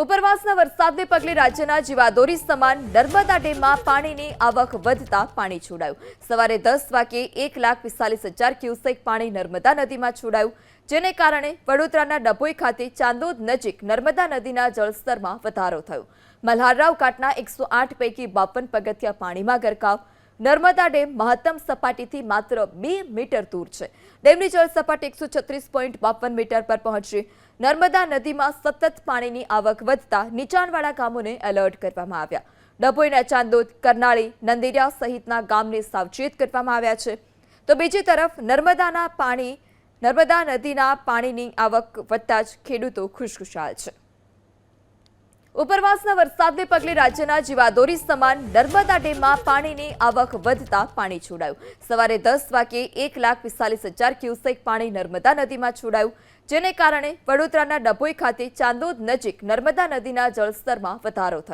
ઉપરવાસના વરસાદને પગલે રાજ્યના જીવાદોરી સમાન નર્મદા ડેમમાં પાણીની આવક વધતા પાણી છોડાયું. સવારે દસ વાગે એક લાખ પિસ્તાલીસ હજાર ક્યુસેક પાણી નર્મદા નદીમાં છોડાયું, જેને કારણે વડોદરાના ડભોઈ ખાતે ચાંદોદ નજીક નર્મદા નદીના જળસ્તરમાં વધારો થયો. મલ્હારરાવ ઘાટના એકસો આઠ પૈકી બાપન પગથિયા પાણીમાં ગરકાવ નર્મદા ડેમ મહત્તમ સપાટીથી માત્ર બે મીટર દૂર છે. ડેમની જળ સપાટી એકસો છત્રીસ પોઈન્ટ બાવન મીટર પર પહોંચી. નર્મદા નદીમાં સતત પાણીની આવક વધતા નીચાણવાળા ગામોને એલર્ટ કરવામાં આવ્યા. ડભોઈના ચાંદોદ, કરનાળી નંદિરિયા સહિતના ગામને સાવચેત કરવામાં આવ્યા છે. તો બીજી તરફ નર્મદાના પાણી, નર્મદા નદીના પાણીની આવક વધતા જ ખેડૂતો ખુશખુશાલ છે. ઉપરવાસના વરસાદને પગલે રાજ્યના જીવાદોરી સમાન નર્મદા ડેમમાં પાણીની આવક વધતા પાણી છોડાયું. સવારે દસ વાગે એક લાખ પિસ્તાલીસ હજાર ક્યુસેક પાણી નર્મદા નદીમાં છોડાયું, જેને કારણે વડોદરાના ડભોઈ ખાતે ચાંદોદ નજીક નર્મદા નદીના જળસ્તરમાં વધારો થયો.